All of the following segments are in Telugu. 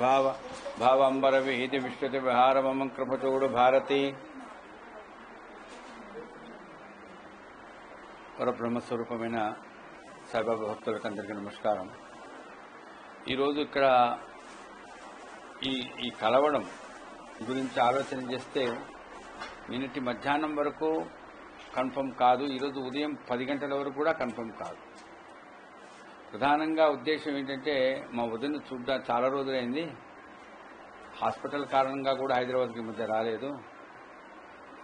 భావ భావంబర విహితి విశ్వతి విహారమం కృపచూడు భారతి. పరబ్రహ్మస్వరూపమైన సాయిబాబా భక్తులకు అందరికీ నమస్కారం. ఈరోజు ఇక్కడ ఈ ఈ కలవడం గురించి ఆలోచన చేస్తే నిన్నటి మధ్యాహ్నం వరకు కన్ఫర్మ్ కాదు ఈరోజు ఉదయం పది గంటల వరకు కూడా కన్ఫర్మ్ కాదు. ప్రధానంగా ఉద్దేశం ఏంటంటే మా వదిన చూడ్డా చాలా రోజులైంది. హాస్పిటల్ కారణంగా కూడా హైదరాబాద్కి మధ్య రాలేదు.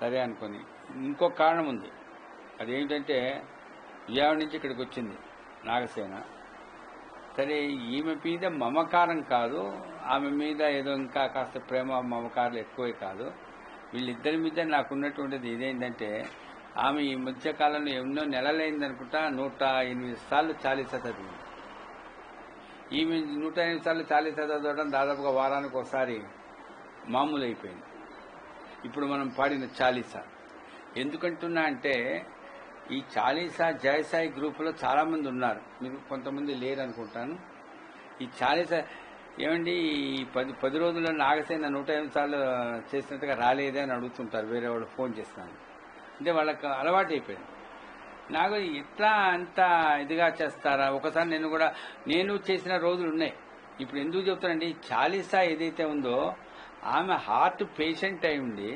సరే అనుకుని. ఇంకొక కారణం ఉంది. అదేమిటంటే విజయవాడ నుంచి ఇక్కడికి వచ్చింది నాగసేన. సరే ఈమె మీద మమకారం కాదు. ఆమె మీద ఏదో ఇంకా కాస్త ప్రేమ మమకారాలు ఎక్కువే కాదు. వీళ్ళిద్దరి మీద నాకున్నటువంటిది ఇదేంటంటే ఆమె ఈ మధ్య కాలంలో ఎన్నో నెలలైందనుకుంటా నూట ఎనిమిది సార్లు చాలీసా చదివింది ఈమె నూట ఎనిమిది సార్లు చాలీసా చదవడం దాదాపుగా వారానికి ఒకసారి మామూలు అయిపోయింది ఇప్పుడు మనం పాడిన చాలీసా. ఎందుకంటున్నా అంటే ఈ చాలీసా జయసాయి గ్రూపులో చాలామంది ఉన్నారు. మీరు కొంతమంది లేరు అనుకుంటాను ఈ చాలీసా ఏమండి ఈ పది పది రోజుల్లో నాగసేన నూట ఎనిమిది సార్లు చేసినట్టుగా రాలేదే అని అడుగుతుంటారు. వేరే వాళ్ళు ఫోన్ చేస్తాను అంటే వాళ్ళకి అలవాటు అయిపోయింది. నాకు ఎట్లా అంత ఇదిగా చేస్తారా? ఒకసారి నేను కూడా నేను చేసిన రోజులు ఉన్నాయి. ఇప్పుడు ఎందుకు చెప్తానండి? చాలీసా ఏదైతే ఉందో ఆమె హార్ట్ పేషెంట్ అయి ఉండి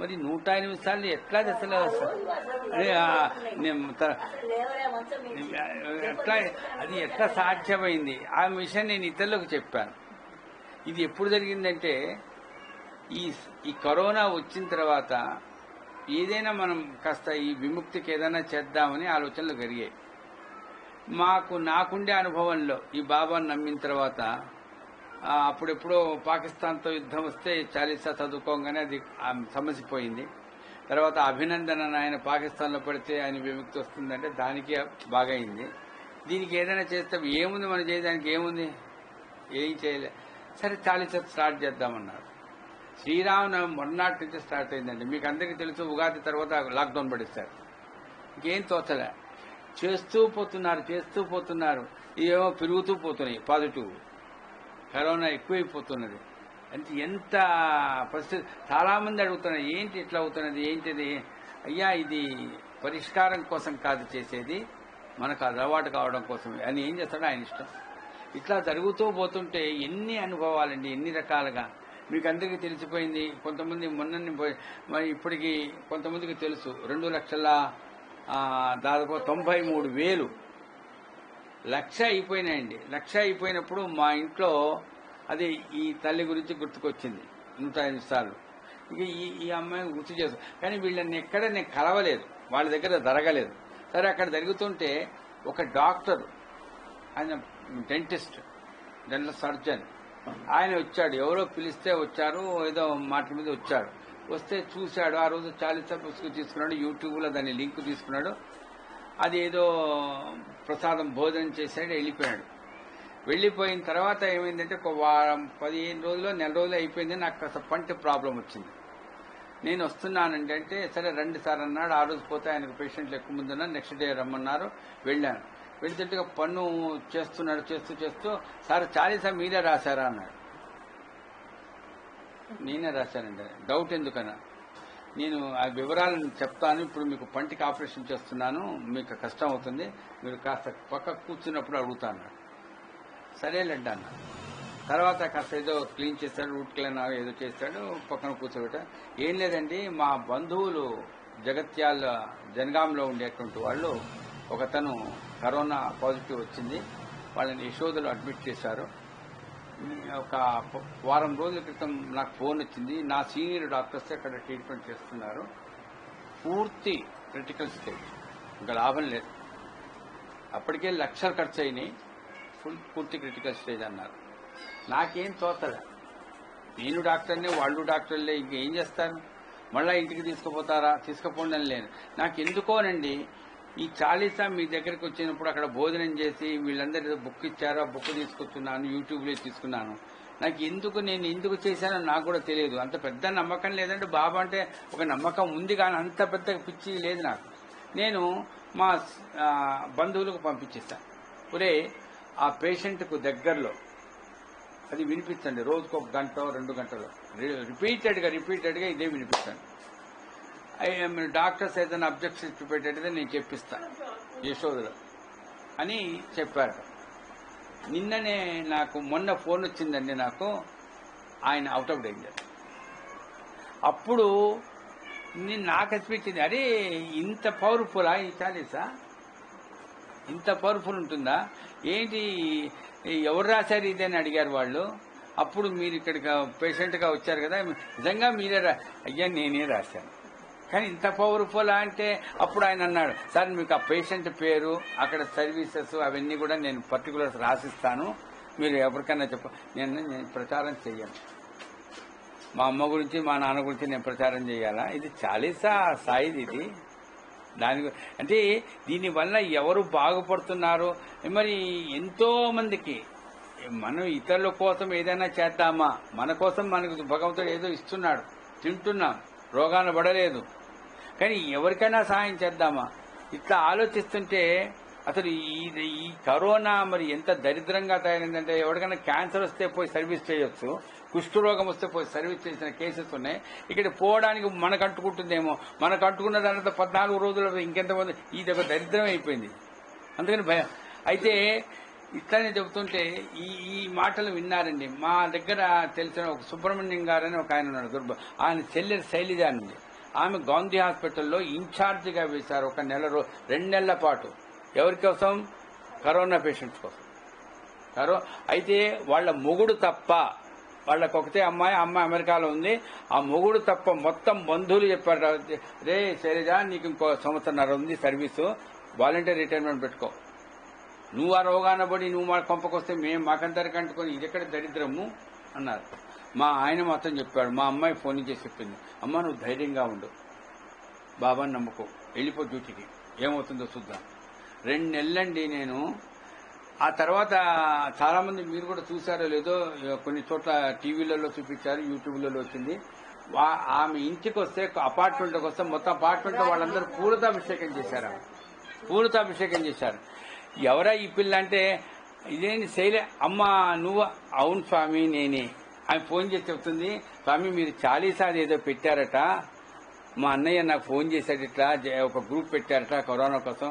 మరి నూట ఎనిమిది సార్లు ఎట్లా అసలు ఎట్లా అది ఎట్లా సాధ్యమైంది? ఆ విషయం నేను ఇతరులకు చెప్పాను. ఇది ఎప్పుడు జరిగిందంటే ఈ ఈ కరోనా వచ్చిన తర్వాత ఏదైనా మనం కాస్త ఈ విముక్తికి ఏదైనా చేద్దామని ఆలోచనలు కలిగాయి మాకు నాకుండే అనుభవంలో ఈ బాబాను నమ్మిన తర్వాత అప్పుడెప్పుడో పాకిస్తాన్తో యుద్ధం వస్తే చాలీసా చదువుకోగానే అది సమసిపోయింది. సమస్య పోయింది తర్వాత అభినందన ఆయన పాకిస్తాన్లో పడితే ఆయన విముక్తి వస్తుందంటే దానికి బాగైంది. దీనికి ఏదైనా చేస్తే ఏముంది మనం చేయడానికి? ఏముంది? ఏం చేయలే. సరే చాలీసా స్టార్ట్ చేద్దామన్నారు. శ్రీరామనవమి మొన్నటి నుంచి స్టార్ట్ అయిందండి. మీకు అందరికీ తెలుసు ఉగాది తర్వాత లాక్డౌన్ పడిస్తారు. ఇంకేం తోచలే. చేస్తూ పోతున్నారు చేస్తూ పోతున్నారు. ఇవేమో పెరుగుతూ పోతున్నాయి పాజిటివ్. కరోనా ఎక్కువైపోతున్నది. అంటే ఎంత పరిస్థితి చాలామంది అడుగుతున్నారు ఏంటి ఇట్లా అవుతున్నది? ఏంటిది? అయ్యా ఇది పరిష్కారం కోసం కాదు చేసేది. మనకు అలవాటు కావడం కోసం. అని ఏం చేస్తాడో ఆయన ఇష్టం. ఇట్లా జరుగుతూ పోతుంటే ఎన్ని అనుభవాలండి ఎన్ని రకాలుగా. మీకు అందరికీ తెలిసిపోయింది. కొంతమంది మొన్న మరి ఇప్పటికీ కొంతమందికి తెలుసు. రెండు లక్షల దాదాపు తొంభై మూడు వేలు లక్ష అయిపోయినాయండి. లక్ష అయిపోయినప్పుడు మా ఇంట్లో అది ఈ తల్లి గురించి గుర్తుకొచ్చింది. నూట ఐదు సార్లు. ఇక ఈ ఈ అమ్మాయిని గుర్తు చేస్తాను కానీ వీళ్ళని ఎక్కడ నేను కలవలేదు. వాళ్ళ దగ్గర జరగలేదు. సరే అక్కడ జరుగుతుంటే ఒక డాక్టర్ ఆయన డెంటిస్ట్ డెంటల్ సర్జన్ ఆయన వచ్చాడు. ఎవరో పిలిస్తే వచ్చారు ఏదో మాట మీద వచ్చాడు వస్తే చూశాడు. ఆ రోజు చాలీసా పుస్తకం తీసుకున్నాడు యూట్యూబ్లో దాని లింక్ తీసుకున్నాడు. అది ఏదో ప్రసాదం భోజనం చేశాడు వెళ్ళిపోయాడు. వెళ్ళిపోయిన తర్వాత ఏమైందంటే ఒక వారం పదిహేను రోజులు నెల రోజులు అయిపోయింది నాకు కాస్త పంట ప్రాబ్లం వచ్చింది. నేను వస్తున్నానంటే సరే రండి సార్ అన్నాడు. ఆ రోజు పోతే ఆయనకు పేషెంట్లు ఎక్కువ మంది నెక్స్ట్ డే రమ్మన్నారు. వెళ్ళాను. వెళ్తుంటే పన్ను చేస్తున్నాడు చేస్తూ చేస్తూ సార్ చాలీసా మీరే రాశారా? అన్నాడు. నేనే రాశానండి. డౌట్ ఎందుకన్నా? నేను ఆ వివరాలను చెప్తాను. ఇప్పుడు మీకు పంటికి ఆపరేషన్ చేస్తున్నాను. మీకు కష్టం అవుతుంది. మీరు కాస్త పక్క కూర్చున్నప్పుడు అడుగుతాను సరేలేండి అన్న. తర్వాత కాస్త ఏదో క్లీన్ చేస్తాడు రూట్ క్లీన్ ఏదో చేస్తాడు పక్కన కూర్చోబెట్ట ఏం లేదండి మా బంధువులు జగత్యాల జనగాంలో ఉండేటువంటి వాళ్ళు ఒకతను కరోనా పాజిటివ్ వచ్చింది. వాళ్ళని యశోదలో అడ్మిట్ చేశారు. ఒక వారం రోజుల క్రితం నాకు ఫోన్ వచ్చింది. నా సీనియర్ డాక్టర్స్ అక్కడ ట్రీట్మెంట్ చేస్తున్నారు. పూర్తి క్రిటికల్ స్టేజ్. ఇంకా లాభం లేదు. అప్పటికే లక్షలు ఖర్చు అయినాయి ఫుల్ పూర్తి క్రిటికల్ స్టేజ్ అన్నారు. నాకేం తోతలే. నేను డాక్టర్నే వాళ్ళు డాక్టర్లే. ఇంకేం చేస్తాను మళ్ళా ఇంటికి తీసుకుపోతారా? తీసుకుపోండి అని లేను నాకు ఎందుకోనండి ఈ చాలీసా మీ దగ్గరికి వచ్చినప్పుడు అక్కడ భోజనం చేసి వీళ్ళందరూ బుక్ ఇచ్చారో ఆ బుక్ తీసుకొచ్చున్నాను యూట్యూబ్లో తీసుకున్నాను. నాకు ఎందుకు నేను ఎందుకు చేశానో నాకు కూడా తెలియదు. అంత పెద్ద నమ్మకం లేదంటే బాబా అంటే ఒక నమ్మకం ఉంది కానీ అంత పెద్ద పిచ్చి లేదు నాకు. నేను మా బంధువులకు పంపించేస్తాను ఒరే ఆ పేషెంట్కు దగ్గరలో అది వినిపించండి రోజుకు ఒక గంట రెండు గంటలు. రిపీటెడ్గా రిపీటెడ్గా ఇదే వినిపిస్తాను డాక్టర్స్ ఏదైనా అబ్జెక్షన్ చూపెట్టేది నేను చెప్పిస్తాను యశోదలో అని చెప్పారు నిన్ననే నాకు మొన్న ఫోన్ వచ్చిందండి నాకు. ఆయన అవుట్ ఆఫ్ డేంజర్ అప్పుడు నేను నాకు అనిపించింది అరే ఇంత పవర్ఫుల్ ఈ చాలీసా ఇంత పవర్ఫుల్ ఉంటుందా? ఏంటి ఎవరు రాశారు ఇది? అని అడిగారు వాళ్ళు. అప్పుడు మీరు ఇక్కడికి పేషెంట్గా వచ్చారు కదా. నిజంగా మీరే రా అయ్యా నేనే రాశాను. కానీ ఇంత పవర్ఫుల్ అంటే అప్పుడు ఆయన అన్నాడు సార్ మీకు ఆ పేషెంట్ పేరు అక్కడ సర్వీసెస్ అవన్నీ కూడా నేను పర్టికులర్స్ రాసిస్తాను. మీరు ఎవరికైనా చెప్ప నేను నేను ప్రచారం చెయ్యను. మా అమ్మ గురించి మా నాన్న గురించి నేను ప్రచారం చేయాలా ఇది చాలీసా సాయిది ఇది. దాని అంటే దీనివల్ల ఎవరు బాగుపడుతున్నారు? మరి ఎంతో మందికి మనం ఇతరుల కోసం ఏదైనా చేద్దామా? మన కోసం మనకు భగవంతుడు ఏదో ఇస్తున్నాడు. తింటున్నాం. రోగాలు పడలేదు. కానీ ఎవరికైనా సహాయం చేద్దామా? ఇట్లా ఆలోచిస్తుంటే అసలు ఈ ఈ కరోనా మరి ఎంత దరిద్రంగా తయారైందంటే ఎవరికైనా క్యాన్సర్ వస్తే పోయి సర్వీస్ చేయొచ్చు కుష్ఠరోగం వస్తే పోయి సర్వీస్ చేసిన కేసెస్ ఉన్నాయి. ఇక్కడ పోవడానికి మనకు అంటుకుంటుందేమో మనకు అంటుకున్న దానితో పద్నాలుగు రోజులు ఇంకెంతమంది ఇది ఒక దరిద్రం అయిపోయింది. అందుకని భయం. అయితే ఇట్లానే చెబుతుంటే ఈ ఈ మాటలు విన్నారండి. మా దగ్గర తెలిసిన ఒక సుబ్రహ్మణ్యం గారని ఒక ఆయన ఉన్నాడు ఆయన చెల్లెలు శైలిజ అని ఆమె గాంధీ హాస్పిటల్లో ఇన్ఛార్జిగా వేశారు ఒక నెల రో రెండు నెలల పాటు. ఎవరి కోసం? కరోనా పేషెంట్స్ కోసం. కరో అయితే వాళ్ళ మొగుడు తప్ప వాళ్ళకి ఒకటే అమ్మాయి అమ్మాయి అమెరికాలో ఉంది. ఆ మొగుడు తప్ప మొత్తం బంధువులు చెప్పారు రే శైలజ నీకు ఇంకో సంవత్సరన్నర ఉంది సర్వీసు వాలంటీర్ రిటైర్మెంట్ పెట్టుకో. నువ్వు ఆ రోగాన పడి నువ్వు మా కొంపకొస్తే మేము మాకందరికంటుకొని ఇది ఎక్కడ దరిద్రము? అన్నారు. మా ఆయన మాత్రం చెప్పాడు మా అమ్మాయి ఫోన్ చేసి చెప్పింది అమ్మ నువ్వు ధైర్యంగా ఉండు. బాబాని నమ్ముకో. వెళ్ళిపో డ్యూటీకి. ఏమవుతుందో చూద్దాం. రెండు నెలలండి నేను. ఆ తర్వాత చాలామంది మీరు కూడా చూసారో లేదో కొన్ని చోట్ల టీవీలలో చూపించారు యూట్యూబ్లలో వచ్చింది. వా- ఆమె ఇంటికి వస్తే అపార్ట్మెంట్కి వస్తే మొత్తం అపార్ట్మెంట్ వాళ్ళందరూ పూలతాభిషేకం చేశారు. ఆమె. పూలతాభిషేకం చేశారు. ఎవరా ఈ పిల్ల అంటే ఇదేంటి శైలి? అమ్మ నువ్వు అవును స్వామి నేనే. ఆమె ఫోన్ చేసి చెప్తుంది స్వామి మీరు చాలీసారి ఏదో పెట్టారట. మా అన్నయ్య నాకు ఫోన్ చేశాడు ఇట్లా ఒక గ్రూప్ పెట్టారట కరోనా కోసం.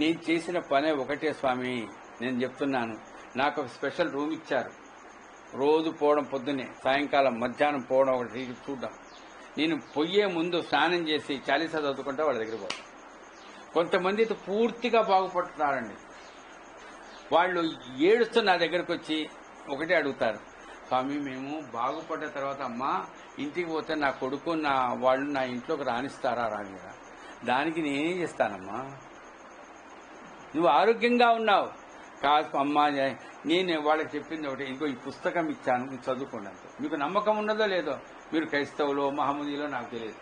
నేను చేసిన పనే ఒకటే స్వామి నేను చెప్తున్నాను. నాకు ఒక స్పెషల్ రూమ్ ఇచ్చారు. రోజు పోవడం పొద్దున్నే సాయంకాలం మధ్యాహ్నం పోవడం ఒకటి చూడడం నేను పొయ్యే ముందు స్నానం చేసి చాలీసా చదువుకుంటా వాళ్ళ దగ్గర పోతాను కొంతమంది అయితే పూర్తిగా బాగుపడుతున్నారండి. వాళ్ళు ఏడుస్తూ నా దగ్గరకు వచ్చి ఒకటే అడుగుతారు. స్వామి మేము బాగుపడ్డ తర్వాత అమ్మా ఇంటికి పోతే నా కొడుకు నా వాళ్ళు నా ఇంట్లోకి రాణిస్తారా రానిరా దానికి నేనేం చేస్తానమ్మా? నువ్వు ఆరోగ్యంగా ఉన్నావు. కాదు అమ్మా నేను వాళ్ళకి చెప్పింది ఒకటి ఇంకో ఈ పుస్తకం ఇచ్చాను మీరు చదువుకోండి అంతే మీకు నమ్మకం ఉన్నదో లేదో మీరు క్రైస్తవులో మహమ్మదీలో నాకు తెలియదు.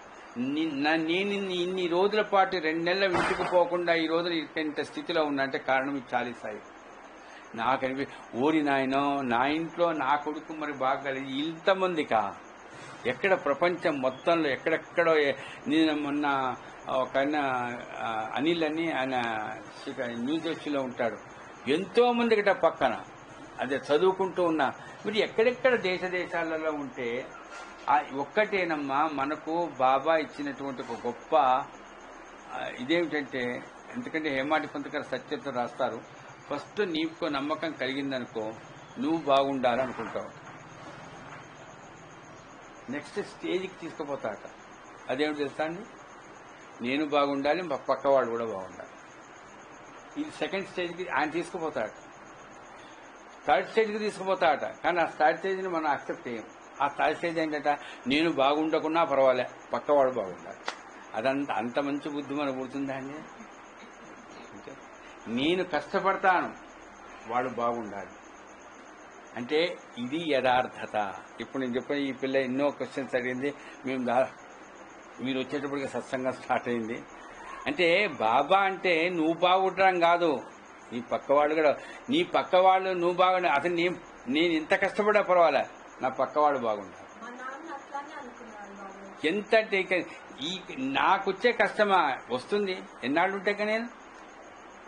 నేను ఇన్ని రోజుల పాటు రెండు నెలల ఇంటికి పోకుండా ఈ రోజున ఇంత స్థితిలో ఉన్నా అంటే కారణం ఈ చాలీసాయి. నాకు అనిపి ఊరి నాయనో నా ఇంట్లో నా కొడుకు మరి బాగా కలిగి ఇంతమందికా? ఎక్కడ ప్రపంచం మొత్తంలో ఎక్కడెక్కడో నేను మొన్న ఒక ఆయన అనిల్ అని ఆయన న్యూస్ న్యూ ఉంటాడు. ఎంతో మంది గిట పక్కన. అదే చదువుకుంటూ ఉన్నా. మీరు ఎక్కడెక్కడ దేశ దేశాలలో ఉంటే ఆ ఒక్కటేనమ్మా మనకు బాబా ఇచ్చినటువంటి ఒక గొప్ప ఇదేమిటంటే ఎందుకంటే హేమాటి పంతకర్ సత్యత రాస్తారు. ఫస్ట్ నీకు నమ్మకం కలిగిందనుకో నువ్వు బాగుండాలనుకుంటావు. నెక్స్ట్ స్టేజ్కి తీసుకుపోతాట అదేమిటి తెలుసా అండి? నేను బాగుండాలి మా పక్కవాడు కూడా బాగుండాలి. ఇది సెకండ్ స్టేజ్కి ఆయన తీసుకుపోతాడు థర్డ్ స్టేజ్కి తీసుకుపోతాడట కానీ ఆ థర్డ్ స్టేజ్ని మనం యాక్సెప్ట్ చేయం. ఆ థర్డ్ స్టేజ్ ఏంటంటే? నేను బాగుండకున్నా పర్వాలే పక్కవాడు బాగుండాలి. అదంత అంత మంచి బుద్ధి మనకు పుడుతుందా అండి? నేను కష్టపడతాను. వాడు బాగుండాలి. అంటే ఇది యథార్థత. ఇప్పుడు నేను చెప్పిన ఈ పిల్ల ఎన్నో క్వశ్చన్స్ అడిగింది. మేము మీరు వచ్చేటప్పటికి సత్సంగం స్టార్ట్ అయింది. అంటే బాబా అంటే నువ్వు బాగుండడం కాదు. నీ పక్కవాళ్ళు కూడా నీ పక్కవాళ్ళు నువ్వు బాగుండ అసలు నీ నేను ఇంత కష్టపడా పర్వాలే. నా పక్కవాడు బాబు. ఎంత అంటే ఈ నాకొచ్చే కష్టమా? వస్తుంది. ఎన్నాళ్ళు ఉంటాక నేను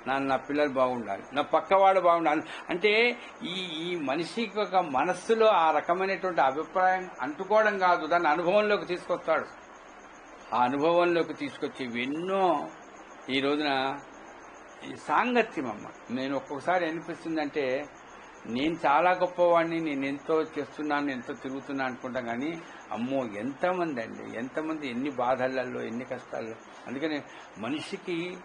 నా నా పిల్లలు బాగుండాలి నా పక్కవాడు బాగుండాలి. అంటే ఈ ఈ మనిషికి ఒక మనస్సులో ఆ రకమైనటువంటి అభిప్రాయం అంటుకోవడం కాదు దాన్ని అనుభవంలోకి తీసుకొస్తాడు. ఆ అనుభవంలోకి తీసుకొచ్చి ఎన్నో ఈ రోజున ఈ సాంగత్యం అమ్మ. నేను ఒక్కొక్కసారి అనిపిస్తుందంటే నేను చాలా గొప్పవాడిని నేను ఎంతో చేస్తున్నాను ఎంతో తిరుగుతున్నా అనుకుంటాం కానీ అమ్మో ఎంతమంది అండి ఎంతమంది ఎన్ని బాధలలో ఎన్ని కష్టాల్లో. అందుకని మనిషికి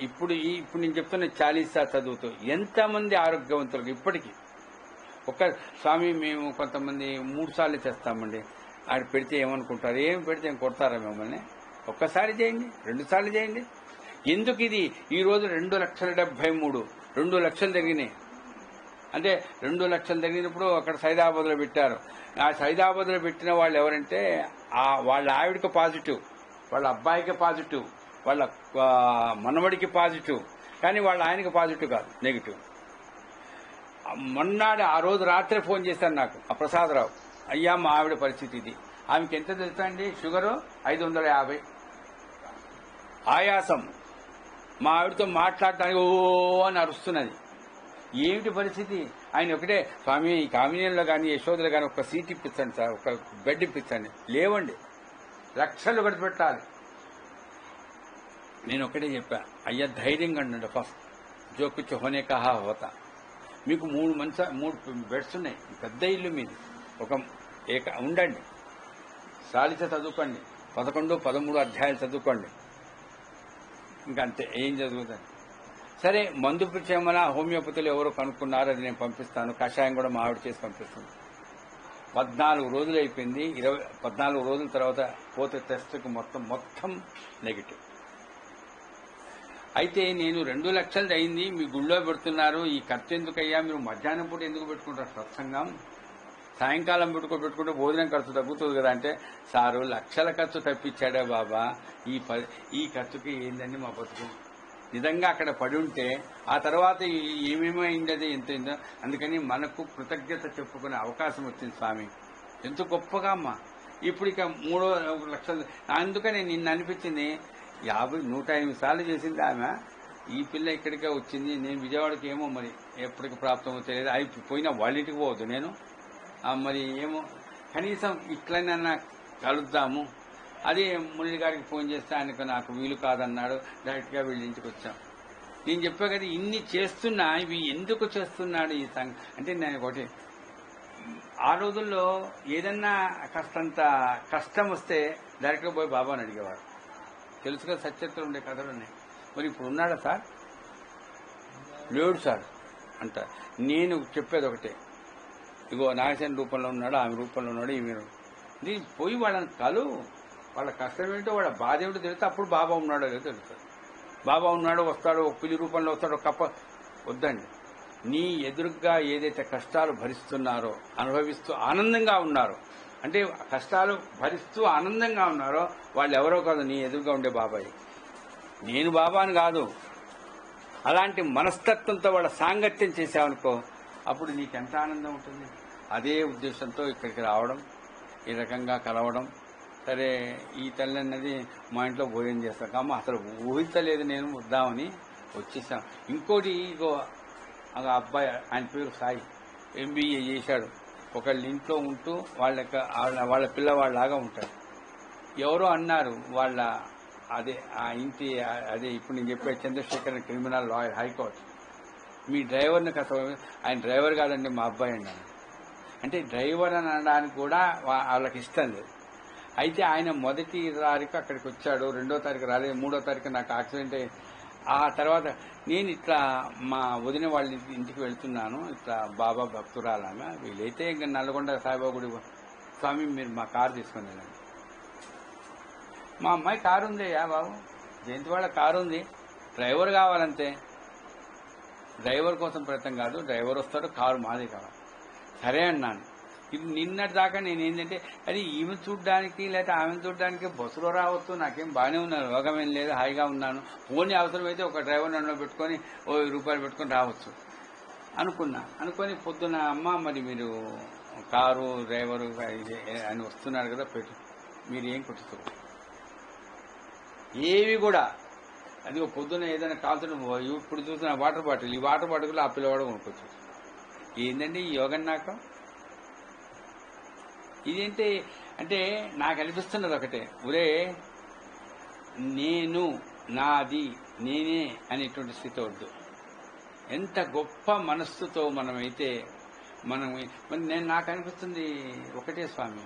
ఇప్పుడు ఇప్పుడు నేను చెప్తున్న చాలీసా చదువుతూ ఎంతమంది ఆరోగ్యవంతులకు ఇప్పటికీ? ఒక స్వామి మేము కొంతమంది మూడు సార్లు చేస్తామండి. ఆడ పెడితే ఏమనుకుంటారు? ఏం పెడితే ఏం కొడతారా మిమ్మల్ని? ఒక్కసారి చేయండి రెండు సార్లు చేయండి. ఎందుకు ఇది? ఈరోజు రెండు లక్షల డెబ్బై మూడు. రెండు లక్షలు జరిగినాయి అంటే రెండు లక్షలు తగినప్పుడు అక్కడ సైదాబాద్లో పెట్టారు. ఆ సైదాబాద్లో పెట్టిన వాళ్ళు ఎవరంటే ఆ వాళ్ళ ఆవిడకి పాజిటివ్ వాళ్ళ అబ్బాయికి పాజిటివ్. వాళ్ళ మనవడికి పాజిటివ్ కానీ వాళ్ళ ఆయనకి పాజిటివ్ కాదు నెగిటివ్. మొన్నాడు ఆ రోజు రాత్రి ఫోన్ చేశాను నాకు ఆ ప్రసాదరావు. అయ్యా మా ఆవిడ పరిస్థితి ఇది. ఆమెకి ఎంత తెలుసా అండి? షుగరు ఐదు వందల యాభై. ఆయాసం. మా ఆవిడతో మాట్లాడటానికి ఓ అని అరుస్తున్నది. ఏమిటి పరిస్థితి? ఆయన ఒకటే స్వామి ఈ కామినీయంలో కానీ యశోదలో కానీ ఒక సీట్ ఇప్పించండి సార్ ఒక బెడ్ ఇప్పించండి. లేవండి. లక్షలు గడిపెట్టాలి నేను ఒకటే చెప్పా. అయ్యా ధైర్యంగా ఉండండి ఫస్ట్. జోకుచ్చి హోనే కహా హోతా. మీకు మూడు మంచ మూడు బెడ్స్ ఉన్నాయి. పెద్ద ఇల్లు మీది. ఒక ఏక ఉండండి. సాలిస చదువుకోండి. పదకొండు పదమూడు అధ్యాయాలు చదువుకోండి. ఇంకా అంతే ఏం చదువుతాను సరే మందు పిచ్చేమన హోమియోపతిలో ఎవరు కనుక్కున్నారు అది నేను పంపిస్తాను. కషాయం కూడా మావిడి చేసి పంపిస్తాను పద్నాలుగు రోజులు అయిపోయింది. ఇరవై పద్నాలుగు రోజుల తర్వాత పోతే టెస్ట్కి మొత్తం మొత్తం నెగిటివ్. అయితే నేను రెండు లక్షలది అయింది మీ గుళ్ళో పెడుతున్నారు ఈ ఖర్చు ఎందుకయ్యా? మీరు మధ్యాహ్నం పూట ఎందుకు పెట్టుకుంటారు సత్సంగం? సాయంకాలం పెట్టుకో పెట్టుకుంటే భోజనం ఖర్చు తగ్గుతుంది కదా అంటే సారు లక్షల ఖర్చు తప్పించాడే బాబా? ఈ ప- ఈ ఖర్చుకి ఏందండి మా బతుకు? నిజంగా అక్కడ పడి ఉంటే ఆ తర్వాత ఏమేమి ఏమేమో అయింది ఎంత అయిందో? అందుకని మనకు కృతజ్ఞత చెప్పుకునే అవకాశం వచ్చింది స్వామి. ఎంత గొప్పగా అమ్మా. ఇప్పుడు ఇక మూడో లక్షలు. అందుకని నిన్న అనిపించింది యాభై నూట ఎనిమిది సార్లు చేసింది ఆమె. ఈ పిల్ల ఇక్కడికే వచ్చింది. నేను విజయవాడకి ఏమో మరి ఎప్పటికి ప్రాప్తమో తెలియదు. అవి పోయినా వాళ్ళ ఇంటికి పోవద్దు నేను. మరి ఏమో కనీసం ఇట్లనన్నా కలుద్దాము. అదే మురళి గారికి ఫోన్ చేస్తే ఆయనకు నాకు వీలు కాదన్నాడు. డైరెక్ట్గా వీళ్ళ ఇంటికి వచ్చాం. నేను చెప్పా కదా ఇన్ని చేస్తున్నా ఇవి ఎందుకు చేస్తున్నాడు ఈ సంఘ? అంటే నేను ఒకటి ఆ రోజుల్లో ఏదన్నా కష్టంత కష్టం వస్తే డైరెక్ట్గా పోయి బాబాని అడిగేవారు. తెలుసుగా కదా ఉండే కథలు మరి ఇప్పుడు ఉన్నాడా సార్? లేడు సార్ అంట. నేను చెప్పేది ఒకటే. ఇగో నాగసేన రూపంలో ఉన్నాడు ఆమె రూపంలో ఉన్నాడు ఈమె రూ- పోయి వాళ్ళని కలు. వాళ్ళ కష్టం ఏంటో వాళ్ళ బాధ ఏమిటో తెలిస్తే అప్పుడు బాబా ఉన్నాడో లేదో తెలుస్తుంది బాబా ఉన్నాడో వస్తాడో ఒక పిల్లి రూపంలో వస్తాడో కప్ప. వద్దండి. నీ ఎదురుగా ఏదైతే కష్టాలు భరిస్తున్నారో అనుభవిస్తూ ఆనందంగా ఉన్నారో అంటే కష్టాలు భరిస్తూ ఆనందంగా ఉన్నారో వాళ్ళు ఎవరో కాదు నీ ఎదురుగా ఉండే బాబాయ్. నేను బాబాని కాదు. అలాంటి మనస్తత్వంతో వాళ్ళ సాంగత్యం చేసావనుకో అప్పుడు నీకెంత ఆనందం ఉంటుంది? అదే ఉద్దేశంతో ఇక్కడికి రావడం ఈ రకంగా కలవడం. సరే ఈ తల్లి అన్నది మా ఇంట్లో భోజనం చేస్తాం అమ్మ అసలు ఊహించలేదు నేను వద్దామని వచ్చేసాం ఇంకోటి ఇగో ఆ అబ్బాయి ఆయన పేరు సాయి. ఎంబీఏ చేశాడు. ఒకళ్ళ ఇంట్లో ఉంటూ వాళ్ళ వాళ్ళ పిల్లవాళ్ళలాగా ఉంటారు. ఎవరో అన్నారు వాళ్ళ అదే ఆ ఇంటి అదే ఇప్పుడు నేను చెప్పే Chandrashekar criminal lawyer high court మీ డ్రైవర్ని కథ ఆయన డ్రైవర్ కాదండి మా అబ్బాయి అండి అంటే డ్రైవర్ అని అనడానికి కూడా వాళ్ళకి ఇష్టం లేదు. అయితే ఆయన మొదటి తారీఖు అక్కడికి వచ్చాడు రెండో తారీఖు రాలేదు మూడో తారీఖు నాకు యాక్సిడెంట్ అయ్యి ఆ తర్వాత నేను ఇట్లా మా వదిన వాళ్ళ ఇంటికి వెళ్తున్నాను. ఇట్లా బాబా భక్తురాలామె. వీలైతే ఇంకా నల్గొండ సాయిబాబా గుడి స్వామి మీరు మా కారు తీసుకుని వెళ్ళండి. మా అమ్మాయి కారు ఉంది. యా బాబు జయంతి వాళ్ళ కారు ఉంది. డ్రైవర్ కావాలంతే. డ్రైవర్ కోసం ప్రయత్నం కాదు డ్రైవర్ వస్తాడు కారు మాదే కావాలి. సరే అన్నాను. ఇది నిన్నటి దాకా నేను ఏంటంటే అది ఈమె చూడడానికి లేకపోతే ఆమెను చూడడానికి బస్సులో రావచ్చు నాకేం బాగానే ఉన్నాను రోగం ఏం లేదు హాయిగా ఉన్నాను. పోనీ అవసరమైతే ఒక డ్రైవర్ నన్ను పెట్టుకొని ఓ రూపాయలు పెట్టుకొని రావచ్చు. అనుకున్నా. అనుకొని పొద్దున అమ్మ మరి మీరు కారు డ్రైవరు ఇది ఆయన వస్తున్నారు కదా పెట్టు. మీరు ఏం కుట్టుతారు ఏవి కూడా. అది ఒక పొద్దున ఏదైనా కాల్చడం ఇప్పుడు చూస్తున్న వాటర్ బాటిల్ ఈ వాటర్ బాటిల్ ఆ పిల్లవాడు కొనుక్కొచ్చు ఏందండి ఈ యోగం నాకు? ఇదేంటి? అంటే నాకు అనిపిస్తున్నది ఒకటే. ఒరే నేను నాది నేనే అనేటువంటి స్థితి వద్దు. ఎంత గొప్ప మనస్సుతో మనమైతే మనం నేను నాకు అనిపిస్తుంది ఒకటే స్వామి.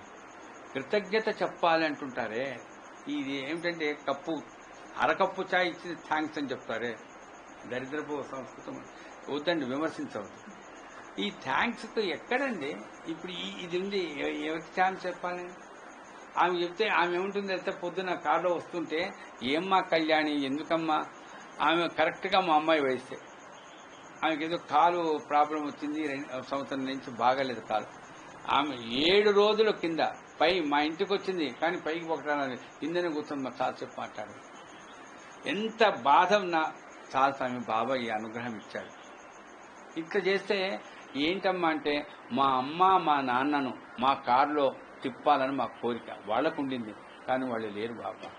కృతజ్ఞత చెప్పాలి అంటుంటారే. ఇది ఏమిటంటే కప్పు అరకప్పు చాయ్ ఇచ్చి థ్యాంక్స్ అని చెప్తారే. దరిద్రపు సంస్కృతం. వద్దండి విమర్శించవద్దు. ఈ థ్యాంక్స్ ఎక్కడండి? ఇప్పుడు ఇది ఉంది ఎవరికి థ్యాంక్స్ చెప్పాలి? ఆమె చెప్తే ఆమె ఏముంటుంది అయితే పొద్దున కారులో వస్తుంటే ఏమ్మా కళ్యాణి ఎందుకమ్మా? ఆమె కరెక్ట్గా మా అమ్మాయి వయసే. ఆమెకి ఏదో కాలు ప్రాబ్లం వచ్చింది రెండు సంవత్సరం నుంచి బాగాలేదు కాలు. ఆమె ఏడు రోజుల కింద పై మా ఇంటికి వచ్చింది కానీ పైకి ఒకటి కిందనే కూర్చొని మా కాసేపు మాట్లాడు ఎంత బాధ ఉన్నా చాలా స్వామి బాబా ఈ అనుగ్రహం ఇచ్చాడు. ఇట్లా చేస్తే ఏంటమ్మా అంటే మా అమ్మ మా నాన్నను మా కారులో తిప్పాలని మా కోరిక. వాళ్ళకు ఉండింది కానీ వాళ్ళు లేరు బాబా.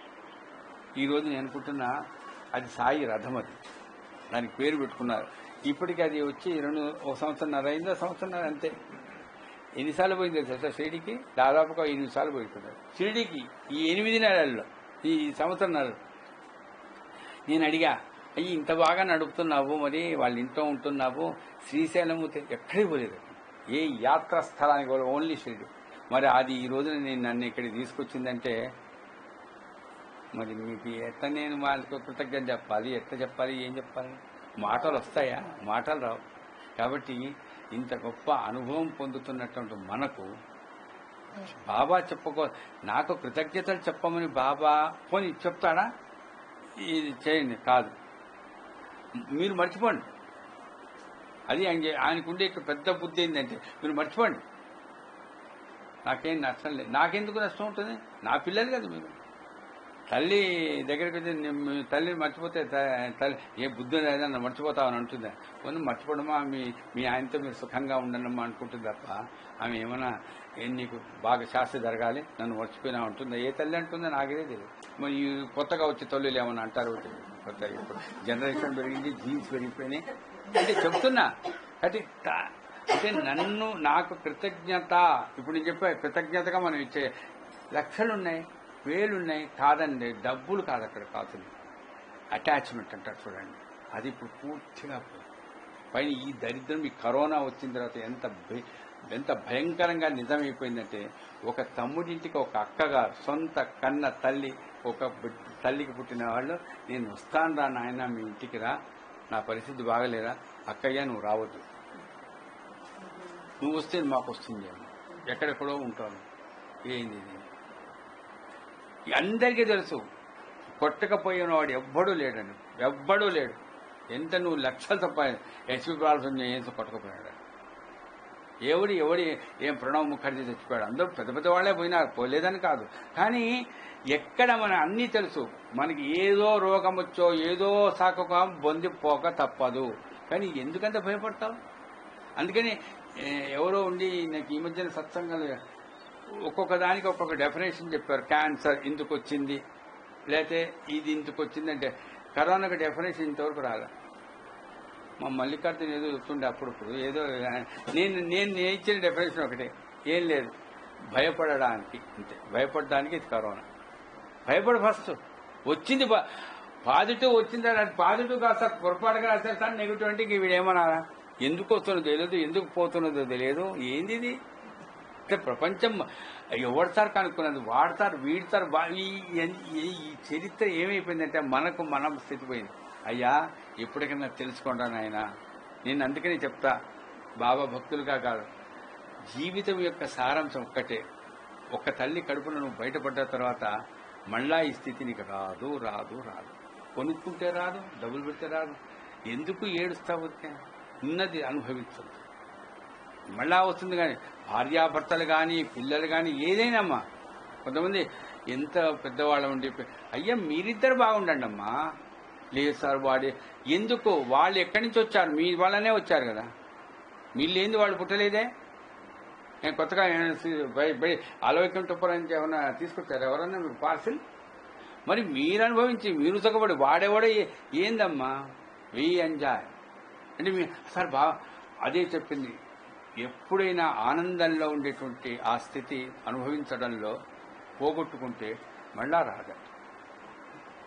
ఈరోజు నేను అనుకుంటున్నా అది సాయి రథం అది. దానికి పేరు పెట్టుకున్నారు. ఇప్పటికి అది వచ్చి రెండు ఒక సంవత్సరంన్నర అయిందో సంవత్సరంన్నర అంతే. ఎన్నిసార్లు పోయింది తెలుసా షిరిడికి? దాదాపుగా ఎనిమిది సార్లు పోయిపోతాడు షిరిడికి ఈ ఎనిమిది నెలల్లో ఈ సంవత్సరం నేను అడిగా అయ్యి ఇంత బాగా నడుపుతున్నావు మరి వాళ్ళ ఇంట్లో ఉంటున్నావు శ్రీశైలము ఎక్కడికి పోలేదు. ఏ యాత్రా స్థలానికి కూడా ఓన్లీ షిరిడి. మరి అది ఈ రోజున నేను నన్ను ఇక్కడికి తీసుకొచ్చిందంటే మరి మీకు ఎట్లా నేను వాళ్ళకి కృతజ్ఞత చెప్పాలి ఎట్లా చెప్పాలి ఏం చెప్పాలి? మాటలు వస్తాయా? మాటలు రావు. కాబట్టి ఇంత గొప్ప అనుభవం పొందుతున్నటువంటి మనకు బాబా చెప్పుకో నాకు కృతజ్ఞతలు చెప్పమని బాబా పోని చెప్తాడా? ఇది చేయండి కాదు. మీరు మర్చిపోండి. అది ఆయనకుండే పెద్ద బుద్ధి ఏంటంటే మీరు మర్చిపోండి. నాకేం నష్టం లేదు. నాకెందుకు నష్టం ఉంటుంది? నా పిల్లలు కదా మీరు. తల్లి దగ్గరికి వచ్చి తల్లి మీ మర్చిపోతే తల్లి ఏ బుద్ధి ఏదన్నా మర్చిపోతావని అంటుందా? కొన్ని మర్చిపోవడమా మీ మీ ఆయనతో మీరు సుఖంగా ఉండనమ్మా అనుకుంటుంది తప్ప ఆమె ఏమైనా ఏం నీకు బాగా శాస్త్ర జరగాలి? నన్ను మర్చిపోయినా ఉంటుందా ఏ తల్లి అంటుందో నాకేదే తెలియదు మరి కొత్తగా వచ్చే తల్లులు ఏమన్నా అంటారు కొత్తగా ఇప్పుడు జనరేషన్ పెరిగింది జీన్స్ పెరిగిపోయినాయి. అంటే చెప్తున్నా. అంటే అంటే నన్ను నాకు కృతజ్ఞత ఇప్పుడు నేను చెప్పా కృతజ్ఞతగా మనం ఇచ్చే లక్షలున్నాయి వేలున్నాయి వేలు ఉన్నాయి కాదండి. డబ్బులు కాదు అక్కడ కాదు అటాచ్మెంట్ అంటారు చూడండి. అది ఇప్పుడు పూర్తిగా పైన ఈ దరిద్రం ఈ కరోనా వచ్చిన తర్వాత ఎంత భయ- ఎంత భయంకరంగా నిజమైపోయిందంటే ఒక తమ్ముడింటికి ఒక అక్కగా సొంత కన్న తల్లి ఒక తల్లికి పుట్టిన వాళ్ళు నేను వస్తాను రా నాయన మీ ఇంటికి రా నా పరిస్థితి బాగలేదా? అక్కయ్య నువ్వు రావద్దు. నువ్వు వస్తే మాకు వస్తుంది ఎక్కడెక్కడో ఉంటాను ఏంది అందరికీ తెలుసు. కొట్టకపోయిన వాడు ఎవ్వడూ లేడండి. ఎవ్వడూ లేడు. ఎంత నువ్వు లక్షలు తప్ప ఎస్పీ బాలసుబ్రహ్మణ్యం ఏం కొట్టకపోయాడు ఎవడి ఎవడి ఏం ప్రణవ్ ముఖర్జీ చచ్చిపోయాడు అందరూ పెద్ద పెద్ద వాళ్ళే పోయినారు పోలేదని కాదు. కానీ ఎక్కడ మన అన్నీ తెలుసు. మనకి ఏదో రోగం వచ్చో ఏదో సాకగా బొందిపోక తప్పదు. కానీ ఎందుకంత భయపడతావు? అందుకని ఎవరో ఉండి నాకు ఈ మధ్యన సత్సంగాలు ఒక్కొక్క దానికి ఒక్కొక్క డెఫినేషన్ చెప్పారు. క్యాన్సర్ ఇందుకు వచ్చింది. లేకపోతే ఇది ఇందుకు వచ్చిందంటే కరోనాకు డెఫినేషన్ ఇంతవరకు రాలే. మా మల్లికార్జున ఏదో చెప్తుండే అప్పుడప్పుడు. ఏదో నేను నేను ఇచ్చిన డెఫినేషన్ ఒకటే. ఏం లేదు. భయపడడానికి అంతే. భయపడడానికి ఇది కరోనా. భయపడ ఫస్ట్. వచ్చింది పాజిటివ్ వచ్చింది అది పాజిటివ్ కాదు సార్ పొరపాటుగా రాశారు సార్ నెగిటివ్ అంటే ఇంక వీడేమన్నా ఎందుకు వస్తున్నదో తెలియదు ఎందుకు పోతున్నదో తెలియదు. ఏంది ఇది? అంటే ప్రపంచం ఎవడతారు సార్ కనుక్కున్నది? వాడతారు వీడతారు ఈ- ఈ చరిత్ర ఏమైపోయిందంటే మనకు మనం స్థితి పోయింది అయ్యా ఎప్పటికైనా తెలుసుకోండి నాయన? నేను అందుకనే చెప్తా బాబా భక్తులుగా కాదు. జీవితం యొక్క సారాంశం ఒక్కటే. ఒక్క తల్లి కడుపున నువ్వు బయటపడ్డ తర్వాత మళ్ళా ఈ స్థితి నీకు రాదు రాదు రాదు. కొనుక్కుంటే రాదు డబ్బులు పెడితే రాదు. ఎందుకు ఏడుస్తావు ఉన్నది అనుభవించదు మళ్ళా వస్తుంది కానీ భార్యాభర్తలు కానీ పిల్లలు కానీ ఏదైనామ్మా? కొంతమంది ఎంత పెద్దవాళ్ళ ఉండి అయ్యా మీరిద్దరు బాగుండండి అమ్మా లేదు సార్ వాడి ఎందుకు? వాళ్ళు ఎక్కడి నుంచి వచ్చారు? మీ వాళ్ళనే వచ్చారు కదా. మీరు ఏంది వాళ్ళు పుట్టలేదే? నేను కొత్తగా ఏమైనా నుంచి ఏమైనా తీసుకొచ్చారు? ఎవరన్నా మీకు పార్సిల్? మరి మీరు అనుభవించి మీరు సుఖపడి వాడేవాడే ఏందమ్మా? వీ ఎంజాయ్ అంటే మీ సార్ బా అదే చెప్పింది. ఎప్పుడైనా ఆనందంలో ఉండేటువంటి ఆ స్థితి అనుభవించడంలో పోగొట్టుకుంటే మళ్ళా రాదు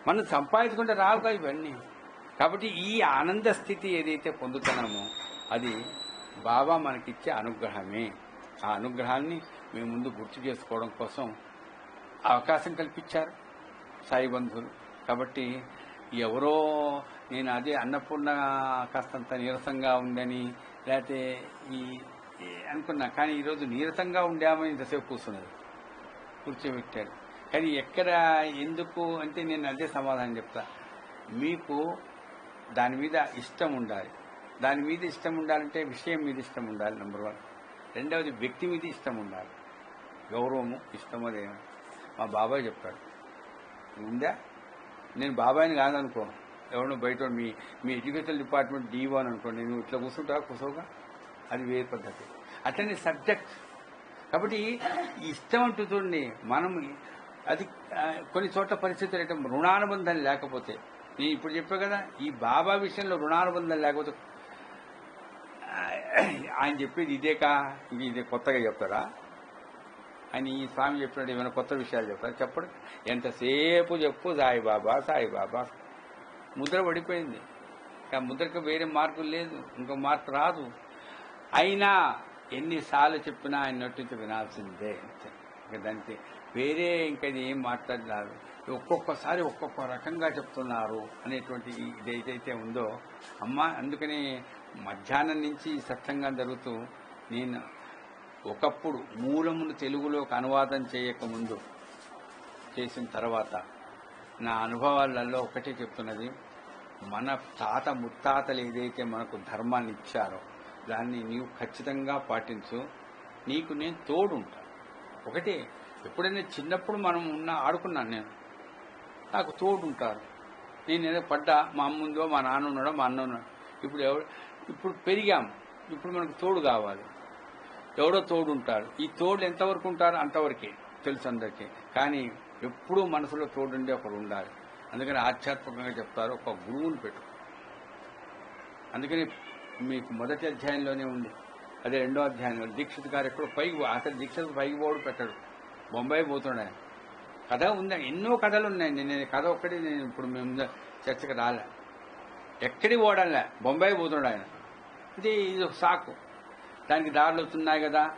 మనం సంపాదించుకుంటే రావుగా ఇవన్నీ. కాబట్టి ఈ ఆనంద స్థితి ఏదైతే పొందుతున్నామో అది బాబా మనకిచ్చే అనుగ్రహమే. ఆ అనుగ్రహాన్ని మేము ముందు గుర్తు చేసుకోవడం కోసం అవకాశం కల్పించారు సాయి బంధువులు కాబట్టి ఎవరో నేను అదే అన్నపూర్ణ కాస్తంత నీరసంగా ఉందని లేకపోతే ఈ ఈ అనుకున్నా. కానీ ఈరోజు నీరసంగా ఉండామని ఇంతసేపు కూర్చున్నది కూర్చోబెట్టారు. కానీ ఎక్కడ ఎందుకు అంటే నేను అదే సమాధానం చెప్తా. మీకు దాని మీద ఇష్టం ఉండాలి. దాని మీద ఇష్టం ఉండాలంటే విషయం మీద ఇష్టం ఉండాలి నెంబర్ వన్ రెండవది వ్యక్తి మీద ఇష్టం ఉండాలి. గౌరవము ఇష్టము అదేమో మా బాబాయ్ చెప్తాడు. ఉందా? నేను బాబాయ్ని కాదనుకో. ఎవరు బయట మీ మీ ఎడ్యుకేషన్ డిపార్ట్మెంట్ డీవో అని అనుకోండి నువ్వు ఇట్లా కూర్చుంటా కూర్చోగా అది వేరే పద్ధతి. అట్లనే సబ్జెక్ట్. కాబట్టి ఇష్టం అంటూ చూడండి మనం అది కొన్ని చోట్ల పరిస్థితులు అంటే రుణానుబంధం లేకపోతే నేను ఇప్పుడు చెప్పా కదా ఈ బాబా విషయంలో రుణానుబంధం లేకపోతే ఆయన చెప్పేది ఇదేకా ఇది ఇదే కొత్తగా చెప్తారా? అని ఈ స్వామి చెప్పినట్టు ఏమైనా కొత్త విషయాలు చెప్తారు? చెప్పడు. ఎంతసేపు చెప్పు సాయిబాబా సాయిబాబా ముద్ర పడిపోయింది. ఆ ముద్రకు వేరే మార్పు లేదు ఇంకో మార్పు రాదు. అయినా ఎన్నిసార్లు చెప్పినా ఆయన నటించి వినాల్సిందే అంతే. ఇంకా వేరే ఇంకా ఏం మాట్లాడినారు ఒక్కొక్కసారి ఒక్కొక్క రకంగా చెప్తున్నారు అనేటువంటి ఈ- ఇదైతే ఉందో అమ్మ అందుకని మధ్యాహ్నం నుంచి ఈ సత్సంగం జరుగుతూ నేను ఒకప్పుడు మూలమును తెలుగులోకి అనువాదం చేయకముందు చేసిన తర్వాత నా అనుభవాలలో ఒకటే చెప్తున్నది. మన తాత ముత్తాతలు ఏదైతే మనకు ధర్మాన్ని ఇచ్చారో దాన్ని నీవు ఖచ్చితంగా పాటించు. నీకు నేను తోడుంటా. ఒకటి ఎప్పుడైనా చిన్నప్పుడు మనం ఉన్న ఆడుకున్నాను నేను. నాకు తోడుంటారు. నేను ఏదో పడ్డా మా అమ్మ ఉందో మా నాన్న ఉన్నాడో మా అన్న ఉన్నాడు. ఇప్పుడు ఎవడు ఇప్పుడు పెరిగాం. ఇప్పుడు మనకు తోడు కావాలి. ఎవడో తోడు ఉంటారు ఈ తోడు ఎంతవరకు ఉంటారు అంతవరకే తెలుసు అందరికీ. కానీ ఎప్పుడూ మనసులో తోడుండే ఒకడు ఉండాలి. అందుకని ఆధ్యాత్మికంగా చెప్తారు ఒక గురువుని పెట్టు అందుకని మీకు మొదటి అధ్యాయంలోనే ఉంది. అదే రెండో అధ్యాయంలో దీక్షిత్ గారు ఎక్కడో పైకి అసలు దీక్షిత్ పైకి పోడు పెట్టాడు. బొంబాయి పోతుండే కథ ఉంది. ఎన్నో కథలు ఉన్నాయండి నేను కథ ఒక్కటి నేను ఇప్పుడు మేము చర్చకు రాలే. ఎక్కడికి పోవడంలే. బొంబాయి పోతున్నాడు ఆయన. ఇది ఇది ఒక సాకు. దానికి దారులు వస్తున్నాయి కదా.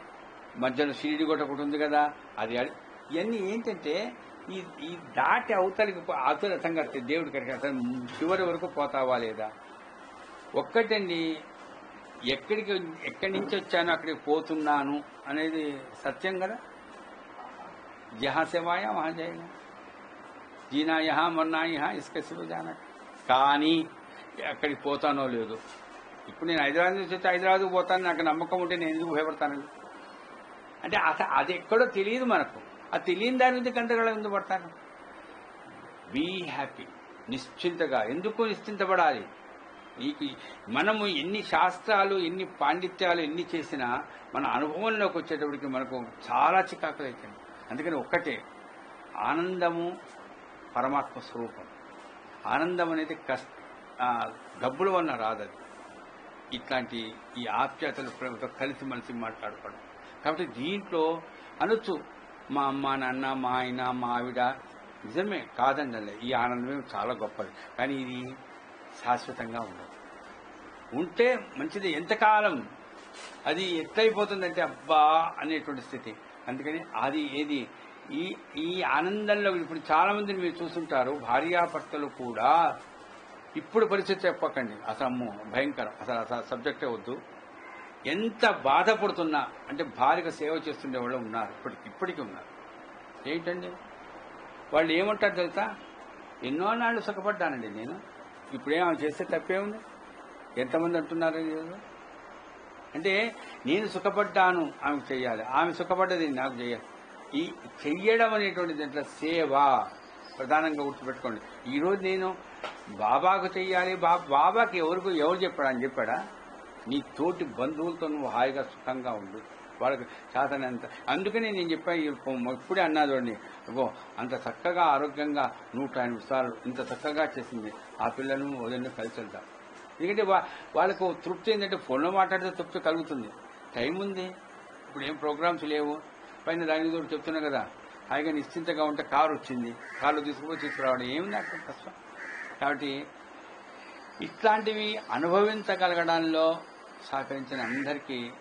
మధ్యలో షిరిడి కూడా ఒకటి ఉంది కదా. అది ఇవన్నీ ఏంటంటే ఈ ఈ దాటి అవతలికి పో- దేవుడికి సంగతి అసలు చివరి వరకు పోతావా లేదా? ఒక్కటండి ఎక్కడికి ఎక్కడి నుంచి వచ్చాను అక్కడికి పోతున్నాను అనేది సత్యం కదా? జహా సేవాయా వహా జాయినా జీనా యహా మర్నా యహా ఇసుక జాన కానీ అక్కడికి పోతానో లేదు. ఇప్పుడు నేను హైదరాబాద్ నుంచి వచ్చి హైదరాబాద్ పోతాను నాకు నమ్మకం ఉంటే నేను ఎందుకు భయపడతానండి అంటే అసలు అది ఎక్కడో తెలియదు మనకు. ఆ తెలియని దాని గురించి గంటಗಳ ఎందుకు పడతాను బీ హ్యాపీ నిశ్చింతగా. ఎందుకు నిశ్చింతపడాలి? నీకు మనము ఎన్ని శాస్త్రాలు ఎన్ని పాండిత్యాలు ఎన్ని చేసినా మన అనుభవంలోకి వచ్చేటప్పటికి మనకు చాలా చికాకులు అవుతాయి అందుకని ఒక్కటే ఆనందము పరమాత్మ స్వరూపం. ఆనందం అనేది కష్ట డబ్బుల వలన రాదది. ఇట్లాంటి ఈ ఆప్యాయతలు ప్రేమతో కలిసి మలిసి మాట్లాడుకోవడం. కాబట్టి దీంట్లో అనొచ్చు మా అమ్మ నాన్న మా ఆయన మా ఆవిడ నిజమే కాదండి ఈ ఆనందమే చాలా గొప్పది. కానీ ఇది శాశ్వతంగా ఉండదు. ఉంటే మంచిది ఎంతకాలం? అది ఎట్లయిపోతుందంటే అబ్బా అనేటువంటి స్థితి. అందుకని అది ఏది? ఈ ఈ ఆనందంలో ఇప్పుడు చాలా మందిని మీరు చూస్తుంటారు భార్యాభర్తలు కూడా ఇప్పుడు పరిస్థితి చెప్పకండి. అసలు భయంకరం. అసలు అసలు సబ్జెక్టే వద్దు. ఎంత బాధపడుతున్నా అంటే భార్యకు సేవ చేస్తుండే వాళ్ళు ఉన్నారు. ఇప్పటికి ఇప్పటికీ ఉన్నారు. ఏంటండి? వాళ్ళు ఏమంటారు తెలుసా? ఎన్నో నాళ్ళు సుఖపడ్డానండి నేను. ఇప్పుడేం ఆమె చేస్తే తప్పే ఉంది? ఎంతమంది అంటున్నారు అంటే నేను సుఖపడ్డాను ఆమెకు చెయ్యాలి. ఆమె సుఖపడ్డది నాకు చెయ్యాలి. ఈ చెయ్యడం అనేటువంటి దాంట్లో సేవ. ప్రధానంగా గుర్తుపెట్టుకోండి. ఈరోజు నేను బాబాకు చెయ్యాలి. బాబాకి ఎవరికి ఎవరు చెప్పాడు? అని చెప్పాడా? నీ తోటి బంధువులతో నువ్వు హాయిగా సుఖంగా ఉండు. వాళ్ళకి చేతనంత అందుకని నేను చెప్పాను ఇప్పుడే అన్నా చూడండి అంత చక్కగా ఆరోగ్యంగా నూట ఎనిమిది సార్లు ఇంత చక్కగా చేసింది. ఆ పిల్లలను వదిలిన కలిసి వెళ్తాం ఎందుకంటే వా- వాళ్ళకు తృప్తి ఏంటంటే ఫోన్లో మాట్లాడితే తృప్తి కలుగుతుంది. టైం ఉంది. ఇప్పుడు ఏం ప్రోగ్రామ్స్ లేవు. పైన దాని కూడా చెప్తున్నా కదా. హాయిగా నిశ్చింతగా ఉంటే కారు వచ్చింది. కారు తీసుకుపోయి తీసుకురావడం ఏముంది అక్కడ కష్టం? కాబట్టి ఇట్లాంటివి అనుభవించగలగడంలో సహకరించిన అందరికీ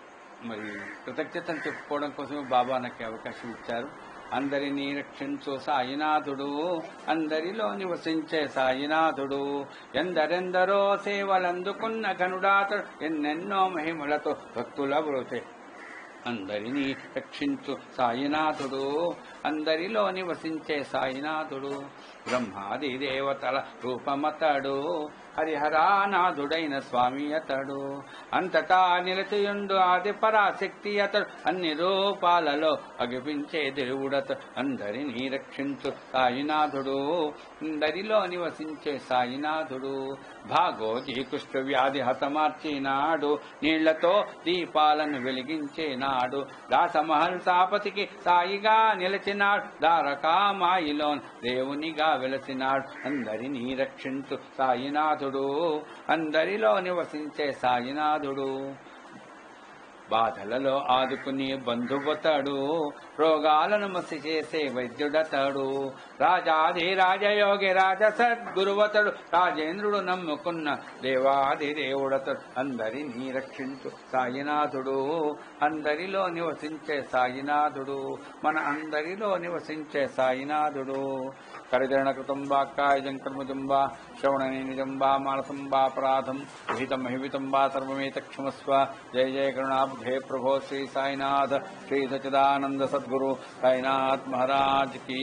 మరి కృతజ్ఞతలు చెప్పుకోవడం కోసం బాబా నాకు అవకాశం ఇచ్చారు. అందరినీ రక్షించు సాయినాథుడు అందరిలో నివసించే సాయినాథుడు. ఎందరెందరో సేవలందుకున్న కనుడాత ఎన్నెన్నో మహిమలతో భక్తుల బ్రోతే అందరినీ రక్షించు సాయినాథుడు అందరిలో నివసించే సాయినాథుడు. బ్రహ్మాది దేవతల రూపమతడు. హరిహరానాథుడైన స్వామి అతడు. అంతటా నిలచియుండు ఆది పరాశక్తి అతడు. అన్ని రూపాలలో అగిపించే దేవుడత. అందరినీ రక్షించు సాయినాథుడు. అందరిలో నివసించే సాయినాథుడు. భాగో కుష్ఠ వ్యాధి హతమార్చినాడు నీళ్ళతో దీపాలను వెలిగించే నాడు. దాసమహల్ సాపతికి సాయిగా నిలిచినాడు దారకామాయిలో దేవునిగా వెలసినాడు. అందరినీ రక్షించు సాయినాథుడు అందరిలో నివసించే సాయినాథుడు. బాధలలో ఆదుకుని బంధువుతడు రోగాలను మసి చేసే వైద్యుడతడు రాజాది రాజయోగి రాజ సద్గురువతడు రాజేంద్రుడు నమ్ముకున్న దేవాది దేవుడతడు అందరినీ రక్షించు సాయినాథుడు అందరిలో నివసించే సాయినాథుడు మన అందరిలో నివసించే సాయినాథుడు. करितरणकृतं वा कायजं कर्मजं वा श्रवणनिजं वा, मानसं वापराधं हितं हिवितं वा सर्वमेतक्षमस्व जय जय करुणाबुधे प्रभो श्री साईनाथ। श्री सच्चिदानन्द सद्गुरु साईनाथ महाराज की